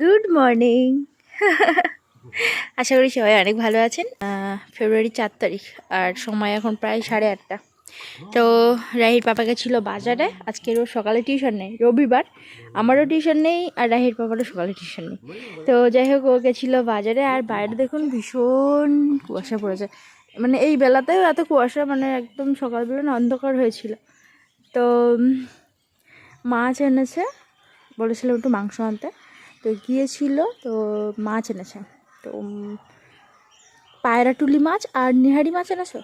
Good morning আশা করি সবাই অনেক ভালো আছেন। ফেব্রুয়ারি চার তারিখ, আর সময় এখন প্রায় সাড়ে আটটা। তো রাহির পাপা গেছিল বাজারে আজকের ও সকালে টিউশন নেই, রবিবার। আমারও টিউশন নেই, আর রাহির পাপারও সকালে টিউশন নেই। তো যাই হোক, ও গেছিল বাজারে, আর বাইরে দেখুন ভীষণ কুয়াশা পড়েছে। মানে এই বেলাতেও এত কুয়াশা মানে একদম সকালবেলা না অন্ধকার হয়েছিল। তো মাছ এনেছে, বলেছিলাম একটু মাংস আনতে। তো গিয়েছিল তো মাছ এনেছে। তো পায়রা টুলি মাছ আর নিহারি মাছ এনেছো?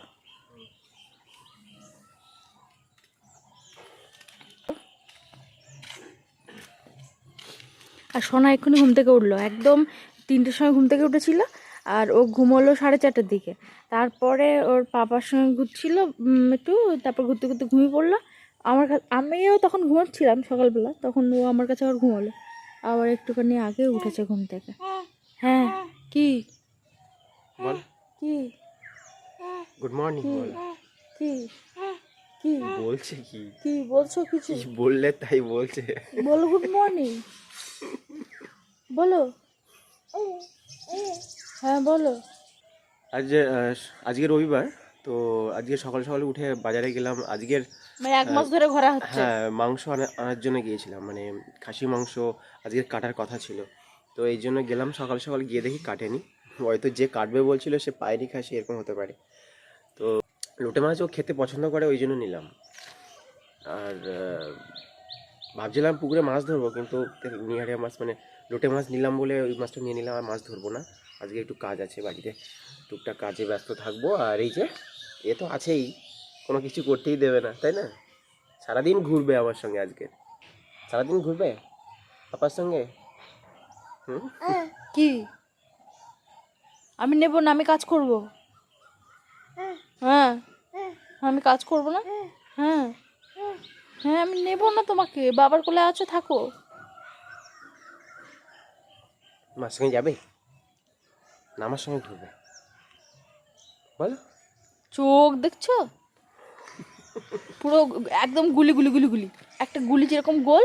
আর সোনা এক্ষুনি ঘুম থেকে উঠল। একদম তিনটের সময় ঘুম থেকে উঠেছিল আর ও ঘুমোলো সাড়ে চারটার দিকে। তারপরে ওর পাপার সঙ্গে ঘুরছিল একটু, তারপর ঘুরতে ঘুরতে ঘুমিয়ে পড়ল। আমার কাছে আমিও তখন ঘুমাচ্ছিলাম সকালবেলা, তখন ও আমার কাছে আবার ঘুমালো। আবার একটুখানি আগে উঠেছে ঘুম থেকে। হ্যাঁ কি? বল। কি? গুড মর্নিং কি? বল। কি? কি? বলছে কি? কি বলছো কিছু? বললে তাই বলছে? বলো গুড মর্নিং বলো। হ্যাঁ বলো। আজ আজকে রবিবার তো আজকে সকাল সকালে উঠে বাজারে গেলাম। আজকের মানে এক মাস ধরে ঘোরা হচ্ছে। হ্যাঁ মাংস আনা- আনার জন্য গিয়েছিলাম মানে খাসি মাংস আজকের কাটার কথা ছিল। তো এই জন্য গেলাম সকাল সকাল গিয়ে দেখি কাটেনি। হয়তো যে কাটবে বলছিল সে পায়রি খাসি এরকম হতে পারে। তো লোটে মাছ ও খেতে পছন্দ করে ওই জন্য নিলাম। আর ভাবছিলাম পুকুরে মাছ ধরবো কিন্তু নিহারিয়া মাছ মানে লোটে মাছ নিলাম বলে ওই মাছটা নিয়ে নিলাম আর মাছ ধরবো না। আজকে একটু কাজ আছে বাড়িতে টুকটাক কাজে ব্যস্ত থাকব। আর এই যে এ তো আছেই। কোনো কিছু করতেই দেবে না তাই না? সারাদিন ঘুরবে আমার সঙ্গে আজকে। সারাদিন ঘুরবে? পাপার সঙ্গে? কি? আমি নেব না আমি কাজ করব। হ্যাঁ আমি কাজ করব না? হ্যাঁ হ্যাঁ আমি নেব না তোমাকে। বাবার কোলে আছো থাকো। মার সঙ্গে যাবে? না আমার সঙ্গে ঘুরবে। বলো। চোখ দেখছ? পুরো একদম গুলি গুলি গুলি গুলি। একটা গুলি যেরকম গোল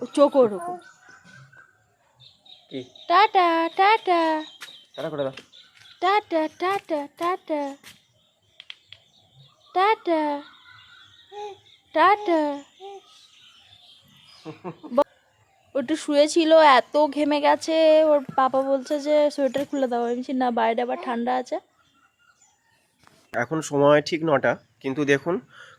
ও চোখ ওরকম। Tata tata. করে দাও। Tata tata tata. Tata. Tata. ওটা শুয়েছিল এত ঘেমে গেছে। ওর পাপা বলছে যে সোয়েটার খুলে দাও। আমি না বাইরে আবার ঠান্ডা আছে। এখন সময় ঠিক নটা কিন্তু দেখুন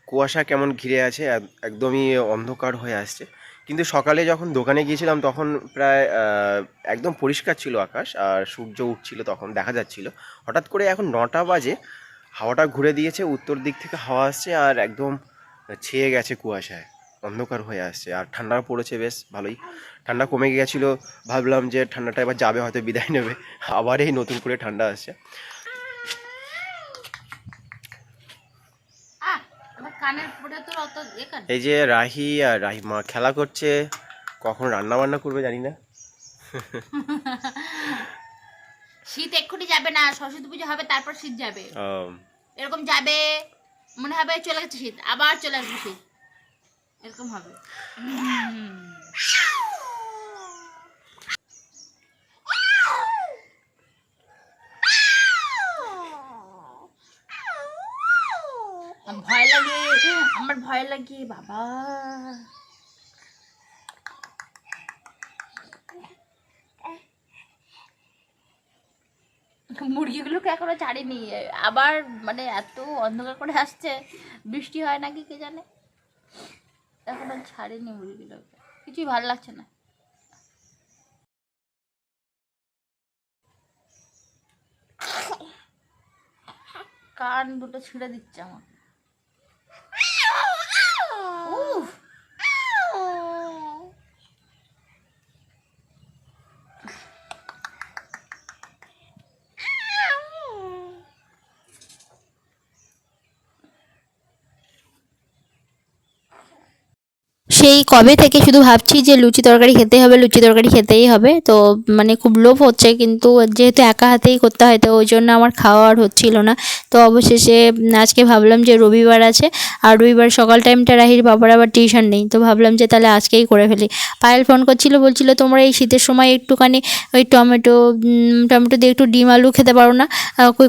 কুয়াশা কেমন ঘিরে আছে একদমই অন্ধকার হয়ে আসছে। কিন্তু সকালে যখন দোকানে গিয়েছিলাম, তখন প্রায় একদম পরিষ্কার ছিল আকাশ, আর সূর্য উঠছিল তখন, দেখা যাচ্ছিল। হঠাৎ করে এখন নটা বাজে, হাওয়াটা ঘুরে দিয়েছে, উত্তর দিক থেকে হাওয়া আসছে, আর একদম ছেয়ে গেছে কুয়াশায়। অন্ধকার হয়ে আসছে, আর ঠান্ডা পড়েছে বেশ, ভালোই। ঠান্ডা কমে গিয়েছিল, ভাবলাম যে ঠান্ডাটা এবার যাবে, হয়তো বিদায় নেবে। আবার এই নতুন করে ঠান্ডা আসছে আমার কানের পরে তোর অত এখানে এই যে রাহি আর রাহিমা খেলা করছে কখন রান্না বান্না করবে জানি না। শীত এক্ষুনি যাবে না সরস্বতী পুজো হবে তারপর শীত যাবে। এরকম যাবে মনে হবে চলে গেছে শীত আবার চলে আসবে শীত। এরকম হবে আমার ভয় লাগে আমার ভয় লাগে, বাবা। মুরগিগুলোকে এখনও ছাড়িনি। আবার মানে এত অন্ধকার করে আসছে, বৃষ্টি হয় নাকি কে জানে? এখনও ছাড়েনি মুরগিগুলোকে। কিছুই ভালো লাগছে না। কান দুটো ছিঁড়ে দিচ্ছে আমার Oof. সেই কবে থেকে শুধু ভাবছি যে লুচি তরকারি খেতেই হবে, লুচি তরকারি খেতেই হবে। তো মানে খুব লোভ হচ্ছে কিন্তু যেহেতু একা হাতেই করতে হয়, তো ওই জন্য আমার খাওয়া আর হচ্ছিল না। তো অবশেষে আজকে ভাবলাম যে রবিবার আছে, আর রবিবার সকাল টাইমটা রাহির বাবার আবার টিউশন নেই। তো ভাবলাম যে তাহলে আজকেই করে ফেলি। পায়েল ফোন করছিল, বলছিল, তোমরা এই শীতের সময় একটুখানি ওই টমেটো টমেটো দিয়ে একটু ডিম আলু খেতে পারো না।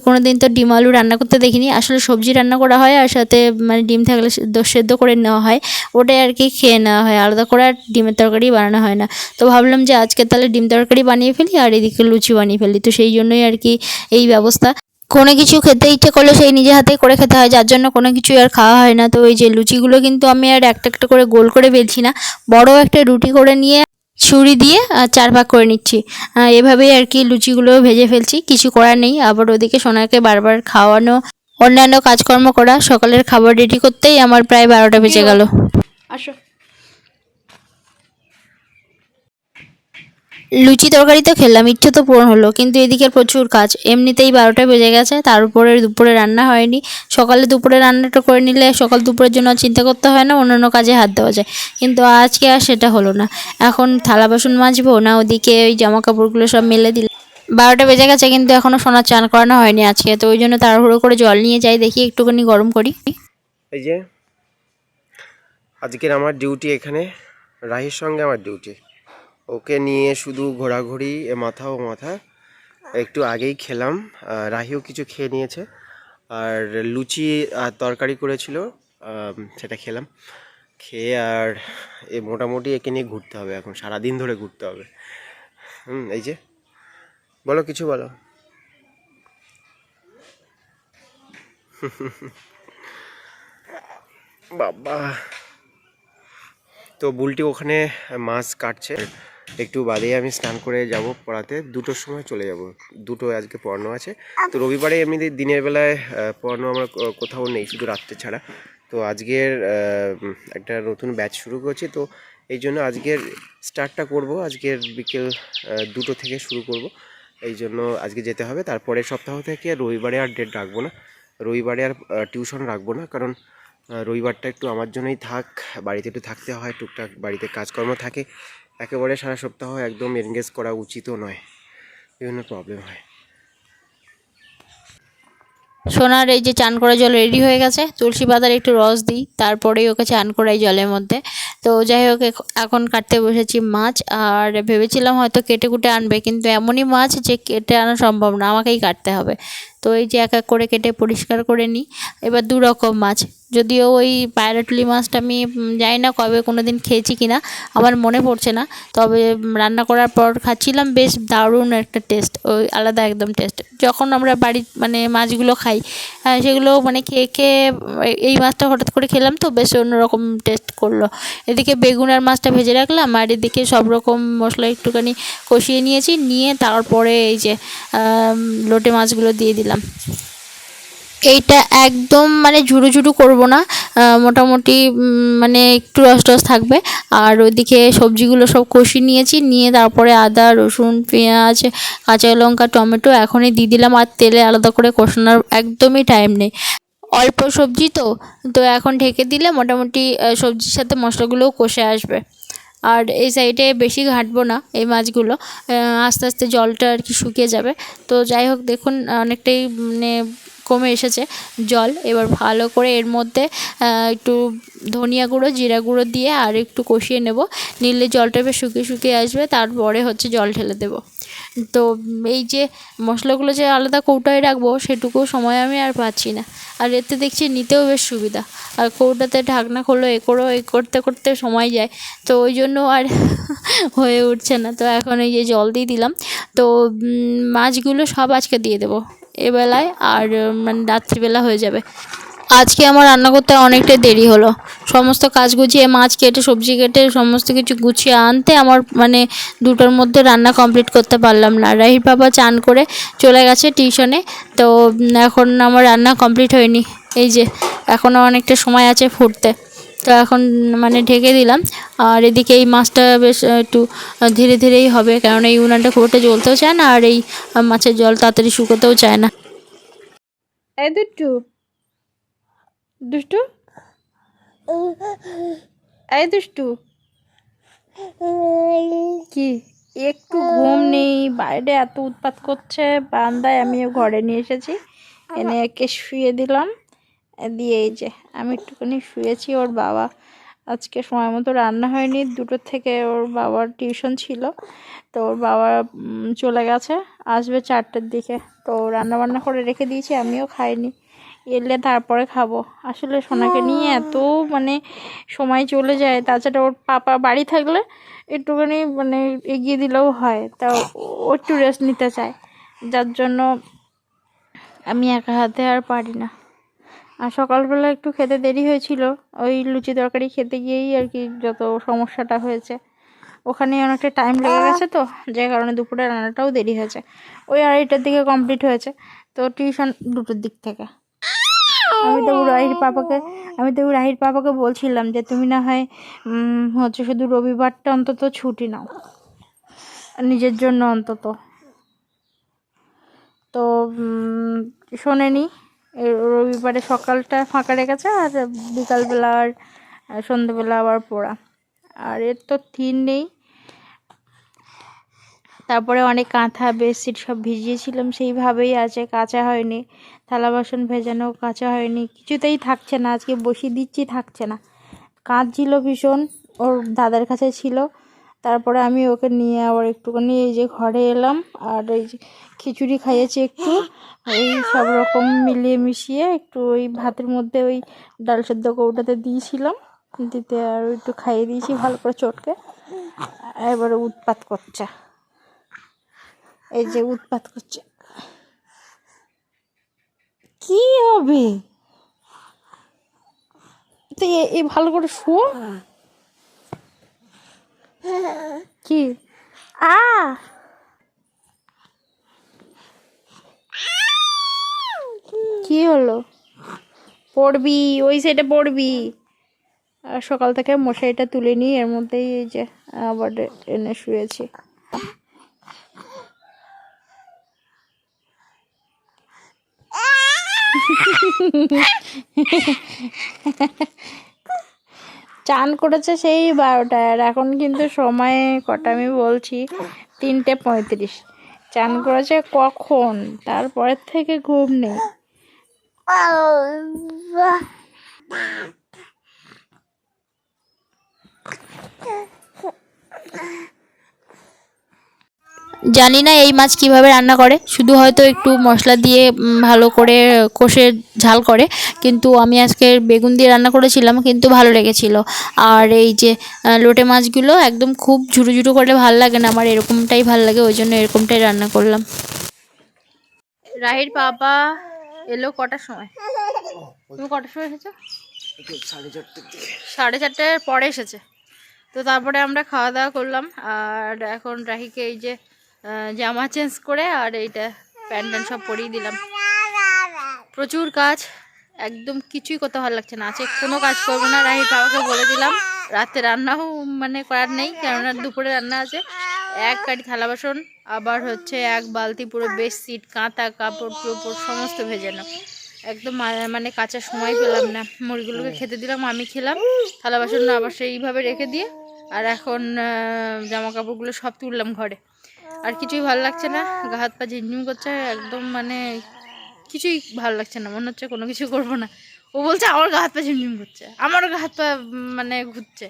কোনো দিন তো ডিম আলু রান্না করতে দেখিনি। আসলে সবজি রান্না করা হয়, আর সাথে মানে ডিম থাকলে সেদ্ধ করে নেওয়া হয়। ওটাই আর কি খেয়ে নেওয়া হয় আলাদা করে আর ডিমের তরকারি বানানো হয় না। তো ভাবলাম যে আজকে তাহলে ডিম তরকারি বানিয়ে ফেলি আর এদিকে লুচি বানিয়ে ফেলি। তো সেই জন্যই আর কি এই ব্যবস্থা। কোনো কিছু খেতে ইচ্ছে করলে সেই নিজে হাতে করে খেতে হয় যার জন্য কোনো কিছু আর খাওয়া হয় না। তো ওই যে লুচিগুলো কিন্তু আমি আর একটা একটা করে গোল করে বেলছি না। বড় একটা রুটি করে নিয়ে ছুরি দিয়ে আর চার ভাগ করে নিচ্ছি। এভাবেই আর কি লুচিগুলো ভেজে ফেলছি কিছু করার নেই। আবার ওদিকে সোনাকে বারবার খাওয়ানো অন্যান্য কাজকর্ম করা সকালের খাবার রেডি করতেই আমার প্রায় বারোটা বেজে গেল। আসো। লুচি তরকারি তো খেলাম ইচ্ছে তো পূরণ হলো, কিন্তু এদিকে প্রচুর কাজ। এমনিতেই বারোটা বেজে গেছে তার উপরে দুপুরে রান্না হয়নি। সকালে দুপুরে রান্নাটা করে নিলে সকাল দুপুরের জন্য চিন্তা করতে হয় না, অন্যান্য কাজে হাত দেওয়া যায়। কিন্তু আজকে আর সেটা হলো না। এখন থালা বাসন মাজবো, না ওদিকে ওই জামা কাপড়গুলো সব মেলে দিলে বারোটা বেজে গেছে, কিন্তু এখনও সোনার চান করানো হয়নি আজকে, তো ওই জন্য তাড়াহুড়ো করে জল নিয়ে যাই, দেখি একটুখানি গরম করি। এই যে, আজকের আমার ডিউটি এখানে, রাহির সঙ্গে আমার ডিউটি ওকে নিয়ে শুধু ঘোরাঘুরি মাথা ও মাথা। একটু আগেই খেলাম। রাহিও কিছু খেয়ে নিয়েছে। আর লুচি আর তরকারি করেছিল। সেটা খেলাম। খেয়ে আর এ মোটামুটি একে নিয়ে ঘুরতে হবে এখন। সারাদিন ধরে ঘুরতে হবে। হুম, এই যে। বলো, কিছু বলো। বাবা। তো বুলটি ওখানে মাছ কাটছে। একটু বাদেই আমি স্নান করে যাব পড়াতে। দুটোর সময় চলে যাব। দুটো আজকে পড়ানো আছে। তো রবিবারে এমনিতে দিনের বেলায় পড়ানো আমার কোথাও নেই শুধু রাত্রে ছাড়া। তো আজকের একটা নতুন ব্যাচ শুরু করছি। তো এই জন্য আজকের স্টার্টটা করব। আজকের বিকেল দুটো থেকে শুরু করব। এই জন্য আজকে যেতে হবে। তারপরে সপ্তাহ থেকে রবিবারে আর ডেট রাখব না। রবিবারে আর টিউশন রাখব না। কারণ রবিবারটা একটু আমার জন্যই থাক। বাড়িতে একটু থাকতে হয়। টুকটাক বাড়িতে কাজকর্ম থাকে। একেবারে সারা সপ্তাহ একদম এনগেজ করা উচিতও নয়। বিভিন্ন প্রবলেম হয়। সোনার এই যে চান করা জল রেডি হয়ে গেছে, তুলসী পাতার একটু রস দিই, তারপরেই ওকে চান করাই জলের মধ্যে। তো যাই হোক, এখ- এখন কাটতে বসেছি মাছ আর ভেবেছিলাম হয়তো কেটে কুটে আনবে, কিন্তু এমনই মাছ যে কেটে আনা সম্ভব না, আমাকেই কাটতে হবে। তো এই যে এক এক করে কেটে পরিষ্কার করে নিই। এবার দু রকম মাছ, যদিও ওই পায়রাটুলি মাছটা আমি জানি না কবে কোনো দিন খেয়েছি কি না আমার মনে পড়ছে না। তবে রান্না করার পর খাচ্ছিলাম, বেশ দারুণ একটা টেস্ট, ওই আলাদা একদম টেস্ট। যখন আমরা বাড়ির মানে মাছগুলো খাই সেগুলো মানে খেয়ে খেয়ে, এই মাছটা হঠাৎ করে খেলাম তো, বেশ অন্যরকম টেস্ট করল। এদিকে বেগুন আর মাছটা ভেজে রাখলাম, আর এদিকে সব রকম মশলা একটুখানি কষিয়ে নিয়েছি, নিয়ে তারপরে এই যে লোটে মাছগুলো দিয়ে দিলাম। এইটা একদম মানে ঝুরু ঝুড়ু করব না মোটামুটি মানে একটু রস টস থাকবে। আর ওইদিকে সবজিগুলো সব কষিয়ে নিয়েছি, নিয়ে তারপরে আদা, রসুন, পেঁয়াজ, কাঁচা লঙ্কা, টমেটো এখনই দিয়ে দিলাম, আর তেলে আলাদা করে কষানোর একদমই টাইম নেই। অল্প সবজি তো তো এখন ঢেকে দিলে মোটামুটি সবজির সাথে মশলাগুলোও কষে আসবে। আর এই সাইডে বেশি ঘাঁটবো না এই মাছগুলো আস্তে আস্তে জলটা আর কি শুকিয়ে যাবে। তো যাই হোক, দেখুন, অনেকটাই মানে কমে এসেছে জল। এবার ভালো করে এর মধ্যে একটু ধনিয়া গুঁড়ো, জিরা গুঁড়ো দিয়ে আর একটু কষিয়ে নেব। নিলে জলটা বেশ শুকিয়ে শুকিয়ে আসবে, তারপরে হচ্ছে জল ঢেলে দেবো। তো এই যে মশলাগুলো যে আলাদা কৌটায় রাখব, সেটুকু সময় আমি আর পাচ্ছি না। আর এতে দেখছি নিতেও বেশ সুবিধা। আর কৌটাতে ঢাকনা খোলো, এ করো, এ করতে করতে সময় যায়। তো ওই জন্য আর হয়ে উঠছে না। তো এখন এই যে জল দিয়ে দিলাম। তো মাছগুলো সব আজকে দিয়ে দেবো। এবেলায় আর মানে রাত্রিবেলা হয়ে যাবে। আজকে আমার রান্না করতে অনেকটা দেরি হলো। সমস্ত কাজ গুছিয়ে, মাছ কেটে, সবজি কেটে, সমস্ত কিছু গুছিয়ে আনতে আমার মানে দুটোর মধ্যে রান্না কমপ্লিট করতে পারলাম না। রাহির বাবা চান করে চলে গেছে টিউশনে তো এখন আমার রান্না কমপ্লিট হয়নি। এই যে, এখনও অনেকটা সময় আছে ফুটতে। তো এখন মানে ঢেকে দিলাম। আর এদিকে এই মাছটা বেশ একটু ধীরে ধীরেই হবে, কারণ এই উনানটা একটা জ্বলতেও চায় না, আর এই মাছের জল তাড়াতাড়ি শুকোতেও চায় না। এই দুষ্টু দুষ্টু? এই দুষ্টু। কি? একটু ঘুম নেই, বাইরে এত উৎপাত করছে বান্দায় আমিও ঘরে নিয়ে এসেছি। এনে একে শুয়ে দিলাম। দিয়ে এই যে, আমি একটুখানি শুয়েছি, ওর বাবা আজকে সময় মতো রান্না হয়নি। দুটোর থেকে ওর বাবার টিউশন ছিল। তো ওর বাবা চলে গেছে, আসবে চারটের দিকে। তো রান্না বান্না করে রেখে দিয়েছি, আমিও খাইনি। এলে তারপরে খাব। আসলে সোনাকে নিয়ে এত মানে সময় চলে যায়, তাছাড়া ওর পাপা বাড়ি থাকলে একটুখানি মানে এগিয়ে দিলেও হয়, তা ও একটু রেস্ট নিতে চায়। যার জন্য আমি একা হাতে আর পারি না। আর সকালবেলা একটু খেতে দেরি হয়েছিল, ওই লুচি তরকারি খেতে গিয়েই আর কি যত সমস্যাটা হয়েছে। ওখানে অনেকটা টাইম লেগে গেছে তো, যে কারণে দুপুরে রান্নাটাও দেরি হয়েছে। ওই আড়াইটার দিকে কমপ্লিট হয়েছে, তো টিউশন দুটোর দিক থেকে। আমি তো রাহির পাপাকে আমি তো রাহির পাপাকে বলছিলাম যে তুমি না হয় হচ্ছে শুধু রবিবারটা অন্তত ছুটি নাও। নিজের জন্য অন্তত। তো শোনেনি রবিবারে সকালটা ফাঁকা রেখেছে আর বিকালবেলা আর আর সন্ধ্যেবেলা আবার পড়া। আর এর তো থিন নেই। তারপরে অনেক কাঁথা, বেডশিট সব ভিজিয়েছিলাম, সেইভাবেই আছে কাঁচা হয়নি। থালা বাসন ভেজানো কাঁচা হয়নি, কিছুতেই থাকছে না, আজকে বসিয়ে দিচ্ছি, থাকছে না। কাঁদছিল ভীষণ, ওর দাদার কাছে ছিল। তারপরে আমি ওকে নিয়ে আবার একটুখানি এই যে ঘরে এলাম, আর এই যে খিচুড়ি খাইয়েছি একটু, এই সব রকম মিলিয়ে মিশিয়ে একটু ওই ভাতের মধ্যে ওই ডাল সেদ্ধ কৌটাতে দিয়েছিলাম, দিতে আর একটু খাইয়ে দিয়েছি ভালো করে চটকে। এবারে উৎপাত করছে। এই যে উৎপাত করছে। কি হবে? তো এ- ভালো করে শুও কি? আ। কি হলো? পড়বি, ওই সাইডে পড়বি। আর সকাল থেকে মশারিটা তুলে নিই এর মধ্যেই এই যে, আবার এনে শুয়েছি। চান করেছে সেই বারোটায়, আর এখন কিন্তু সময় কটা আমি বলছি? তিনটে পঁয়ত্রিশ। চান করেছে কখন? তারপরের থেকে ঘুম নেই। জানি না এই মাছ কীভাবে রান্না করে। শুধু হয়তো একটু মশলা দিয়ে ভালো করে কষে ঝাল করে। কিন্তু আমি আজকে বেগুন দিয়ে রান্না করেছিলাম, কিন্তু ভালো লেগেছিল। আর এই যে লোটে মাছগুলো একদম খুব ঝুরু ঝুরু করলে ভালো লাগে না, আমার এরকমটাই ভালো লাগে, ওই জন্য এরকমটাই রান্না করলাম। রাহির বাবা এলো কটার সময়? তুমি কটার সময় এসেছ? সাড়ে চারটে সাড়ে চারটার পরে এসেছে। তো তারপরে আমরা খাওয়া দাওয়া করলাম, আর এখন রাহিকে এই যে জামা চেঞ্জ করে আর এইটা প্যান্ট ট্যান্ট সব পরিয়ে দিলাম। প্রচুর কাজ, একদম কিছুই করতে ভালো লাগছে না। আছে কোনো কাজ করব না, রাহির বাবাকে বলে দিলাম। রাতে রান্নাও মানে করার নেই, কেননা দুপুরে রান্না আছে। এক কাটি থালা বাসন, আবার হচ্ছে এক বালতি পুরো বেডশিট, কাঁথা, কাপড় টুপড় সমস্ত ভেজানো। একদম মানে কাঁচা সময় পেলাম না। মুরগিগুলোকে খেতে দিলাম, আমি খেলাম। থালা বাসন আবার সেইভাবে রেখে দিয়ে, আর এখন জামা কাপড়গুলো সব তুললাম ঘরে। আর কিছুই ভালো লাগছে না। গা হাত পা ঝিমঝিম করছে, একদম মানে কিছুই ভালো লাগছে না। মনে হচ্ছে কোনো কিছু করব না। ও বলছে, আমার গা হাত পা ঝিমঝিম করছে। আমারও গা হাত পা মানে ঘুরছে।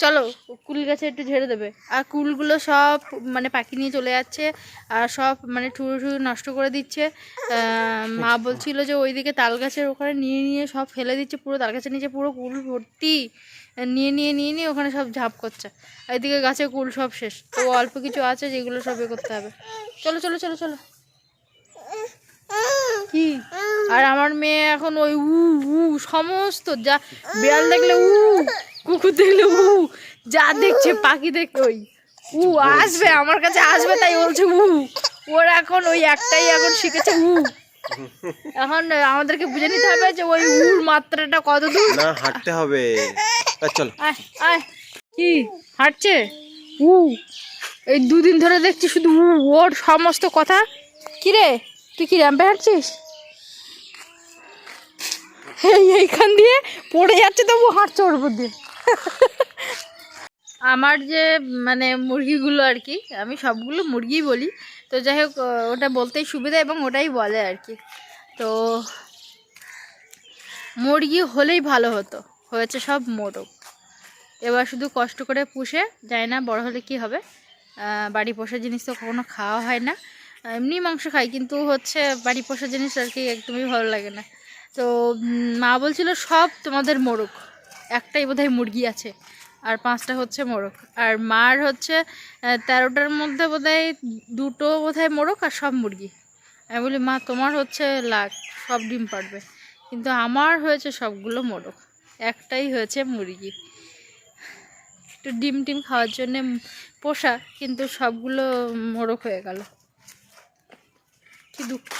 চলো, কুল গাছে একটু ঝেড়ে দেবে। আর কুলগুলো সব মানে পাখি নিয়ে চলে যাচ্ছে আর সব মানে ঠুরু ঠুরু নষ্ট করে দিচ্ছে। মা বলছিল যে, ওইদিকে তাল গাছের ওখানে নিয়ে নিয়ে সব ফেলে দিচ্ছে পুরো, তাল গাছের নিচে পুরো কুল ভর্তি। নিয়ে নিয়ে নিয়ে নিয়ে ওখানে সব ঝাঁপ করছে। এদিকে গাছে কুল সব শেষ। তো অল্প কিছু আছে যেগুলো সব এ করতে হবে। চলো চলো চলো চলো। কি? আর আমার মেয়ে এখন ওই উ উ, সমস্ত যা বিড়াল দেখলে উ, কুকুর দেখলে উ, যা দেখছে, পাখি দেখলে ওই উ আসবে, আমার কাছে আসবে, তাই বলছে উ। ওর এখন ওই একটাই এখন শিখেছে উ। এখন আমাদেরকে বুঝে নিতে হবে যে ওই উর মাত্রাটা কত দূর। না হাঁটতে হবে। চলো। কি? হাঁটছে? উ এই দুদিন ধরে দেখছি শুধু উ ওর সমস্ত কথা। কি রে তুই কি র্যাম্পে হাঁটছিস? এই এইখান দিয়ে পড়ে যাচ্ছে তবু হাঁটছে ওর উপর দিয়ে আমার যে মানে মুরগিগুলো আর কি আমি সবগুলো মুরগিই বলি। তো যাই হোক ওটা বলতেই সুবিধা এবং ওটাই বলে আর কি। তো মুরগি হলেই ভালো হতো, হয়েছে সব মোরগ। এবার শুধু কষ্ট করে পুষে যায় না বড় হলে কি হবে। বাড়ি পোষা জিনিস তো কখনো খাওয়া হয় না। এমনি মাংস খাই, কিন্তু হচ্ছে বাড়ি পোষা জিনিস আর কি একদমই ভালো লাগে না। তো মা বলছিল সব তোমাদের মোরগ, একটাই বোধহয় মুরগি আছে। আর পাঁচটা হচ্ছে মোরগ। আর মার হচ্ছে তেরোটার মধ্যে বোধহয় দুটো বোধহয় মোরগ আর সব মুরগি। আমি বলি, মা, তোমার হচ্ছে লাখ সব ডিম পারবে। কিন্তু আমার হয়েছে সবগুলো মোরগ, একটাই হয়েছে মুরগি। একটু ডিম টিম খাওয়ার জন্যে পোষা, কিন্তু সবগুলো মোরগ হয়ে গেল। কি দুঃখ।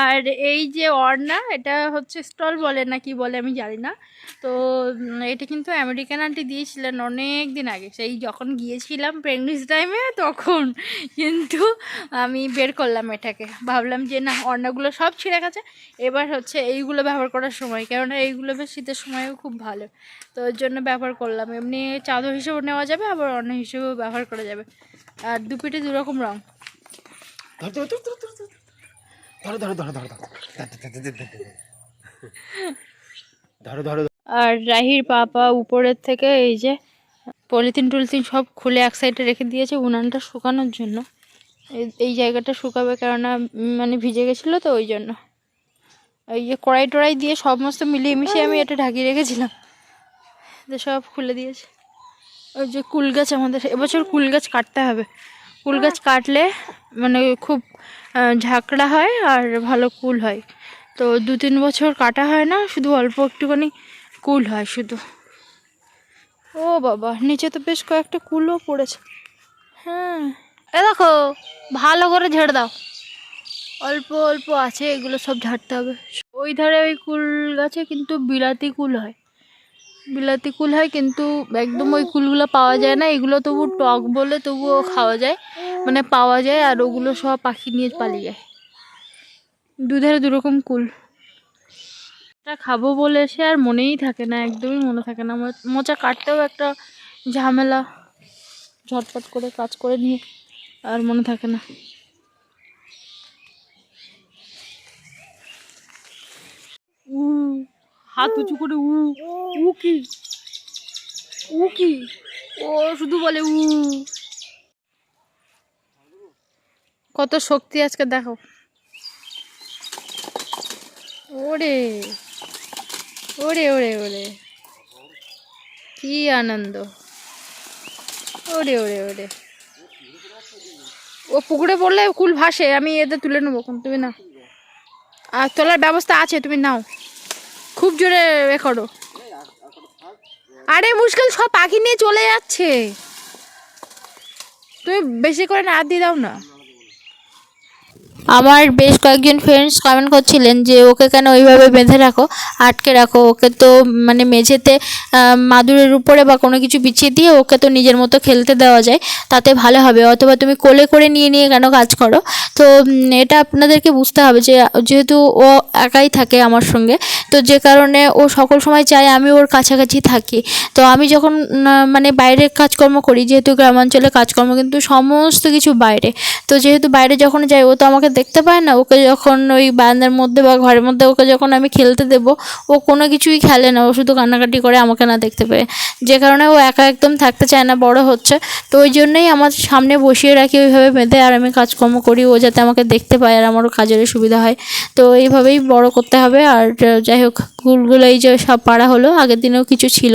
আর এই যে অর্ণা, এটা হচ্ছে স্টল বলে না কি বলে আমি জানি না। তো এটা কিন্তু আমেরিকান আন্টি দিয়েছিলেন অনেক দিন আগে সেই যখন গিয়েছিলাম প্রেগনেন্সি টাইমে তখন কিন্তু আমি বের করলাম এটাকে ভাবলাম যে না অন্যগুলো সব ছিঁড়ে গেছে এবার হচ্ছে এইগুলো ব্যবহার করার সময় কেননা এইগুলো বেশ শীতের সময়ও খুব ভালো তো ওর জন্য ব্যবহার করলাম এমনি চাদর হিসেবেও নেওয়া যাবে আবার অন্য হিসেবেও ব্যবহার করা যাবে আর দুপিটে দুরকম রঙ ধর ধর ধর ধর ধর ধর। ধরো আর রাহির পাপা উপরের থেকে এই যে পলিথিন টুলিথিন সব খুলে এক সাইডে রেখে দিয়েছে উনানটা শুকানোর জন্য। এই- জায়গাটা শুকাবে কেননা মানে ভিজে গেছিল তো ওই জন্য। এই যে কড়াই টড়াই দিয়ে সমস্ত মিলিয়ে মিশিয়ে আমি এটা ঢাকিয়ে রেখেছিলাম। তো সব খুলে দিয়েছে। ওই যে কুল গাছ আমাদের, এবছর কুল গাছ কাটতে হবে। কুল গাছ কাটলে মানে খুব ঝাঁকড়া হয় আর ভালো কুল হয়। তো দু তিন বছর কাটা হয় না, শুধু অল্প একটুখানি কুল হয় শুধু। ও বাবা, নিচে তো বেশ কয়েকটা কুলও পড়েছে। হ্যাঁ। এ দেখো, ভালো করে ঝেড়ে দাও। অল্প অল্প আছে, এগুলো সব ঝাড়তে হবে। ওই ধারে ওই কুল গাছে কিন্তু বিলাতি কুল হয়। বিলাতি কুল হয় কিন্তু একদম ওই কুলগুলো পাওয়া যায় না, এগুলো তবু টক বলে তবুও খাওয়া যায়। মানে পাওয়া যায় আর ওগুলো সব পাখি নিয়ে পালিয়ে যায়। দুধারে দুরকম কুল। এটা খাব বলে সে আর মনেই থাকে না, একদমই মনে থাকে না। মোচা কাটতেও একটা ঝামেলা, ঝটপট করে কাজ করে নিয়ে আর মনে থাকে না। উ, হাত উঁচু করে উ উ কি? উ কি? ও শুধু বলে উ। কত শক্তি আজকে দেখো। ওরে। ওরে ওরে ওরে। কি আনন্দ। ওরে ওরে ওরে। ও পুকুরে পড়লে কুল ভাসে, আমি এদের তুলে নেব কোন তুমি না আর তোলার ব্যবস্থা আছে, তুমি নাও। খুব জোরে এ করো। আরে মুশকিল, সব পাখি নিয়ে চলে যাচ্ছে। তুমি বেশি করে না দিয়ে দাও না। আমার বেশ কয়েকজন ফ্রেন্ডস কমেন্ট করছিলেন যে, ওকে কেন ওইভাবে বেঁধে রাখো? আটকে রাখো? ওকে তো মানে মেঝেতে মাদুরের উপরে বা কোনো কিছু বিছিয়ে দিয়ে ওকে তো নিজের মতো খেলতে দেওয়া যায়। তাতে ভালো হবে। অথবা তুমি কোলে করে নিয়ে নিয়ে কেন কাজ করো? তো এটা আপনাদেরকে বুঝতে হবে যে, যেহেতু ও একাই থাকে আমার সঙ্গে, তো যে কারণে ও সকল সময় চায় আমি ওর কাছাকাছি থাকি। তো আমি যখন মানে বাইরের কাজকর্ম করি, যেহেতু গ্রামাঞ্চলে কাজকর্ম, কিন্তু সমস্ত কিছু বাইরে। তো যেহেতু বাইরে যখন যাই ও তো আমাকে দেখতে পায় না। ওকে যখন ওই বারান্দার মধ্যে বা ঘরের মধ্যে ওকে যখন আমি খেলতে দেবো, ও কোনো কিছুই খেলে না। ও শুধু কান্নাকাটি করে আমাকে না দেখতে পেয়ে। যে কারণে ও একা একদম থাকতে চায় না, বড় হচ্ছে। তো ওই জন্যই আমার সামনে বসিয়ে রাখি, ওইভাবে বেঁধে আর আমি কাজকর্ম করি। ও যাতে আমাকে দেখতে পায় আর আমারও কাজের সুবিধা হয়। তো এইভাবেই বড় করতে হবে। আর যাই হোক কুলগুলো এই যে সব পাড়া হলো, আগের দিনেও কিছু ছিল।